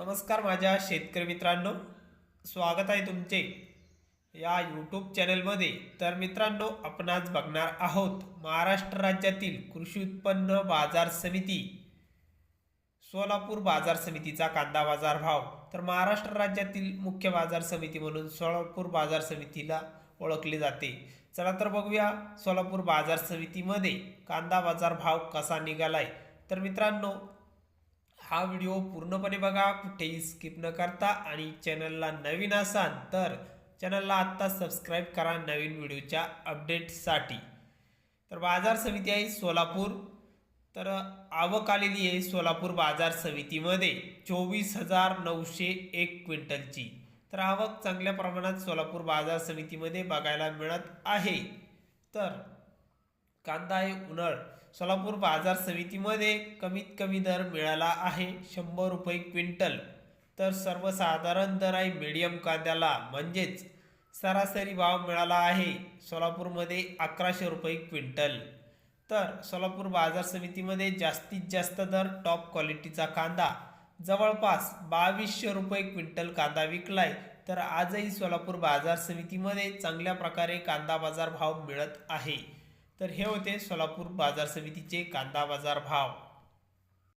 नमस्कार माझ्या शेतकरी मित्रांनो. स्वागत आहे तुमचे या यूट्यूब चॅनलमध्ये तर मित्रांनो आपण आज बघणार आहोत महाराष्ट्र राज्यातील कृषी उत्पन्न बाजार समिती सोलापूर बाजार समितीचा कांदा बाजार भाव. तर महाराष्ट्र राज्यातील मुख्य बाजार समिती म्हणून सोलापूर बाजार समितीला ओळखले जाते. चला तर बघूया सोलापूर बाजार समितीमध्ये कांदा बाजार भाव कसा निघालाय. तर मित्रांनो हा व्हिडिओ पूर्णपणे बघा कुठेही स्किप न करता. आणि चॅनलला नवीन असाल तर चॅनलला आत्ता सबस्क्राईब करा नवीन व्हिडिओच्या अपडेटसाठी तर बाजार समिती आहे सोलापूर. तर आवक आलेली आहे सोलापूर बाजार समितीमध्ये. चोवीस हजार नऊशे एक क्विंटलची. तर आवक चांगल्या प्रमाणात सोलापूर बाजार समितीमध्ये बघायला मिळत आहे. तर कांदा आहे उन्हाळ. सोलापूर बाजार समितीमध्ये कमीत कमी दर मिळाला आहे शंभर रुपये क्विंटल. तर सर्वसाधारण दर आहे मीडियम कांद्याला म्हणजेच सरासरी भाव मिळाला आहे सोलापूरमध्ये अकराशे रुपये क्विंटल. तर सोलापूर बाजार समितीमध्ये जास्तीत जास्त दर टॉप क्वालिटीचा कांदा. जवळपास बावीसशे रुपये क्विंटल कांदा विकलाय. तर आजही सोलापूर बाजार समितीमध्ये चांगल्या प्रकारे कांदा बाजार भाव मिळत आहे. तर हे होते सोलापूर बाजार समितीचे कांदा बाजार भाव.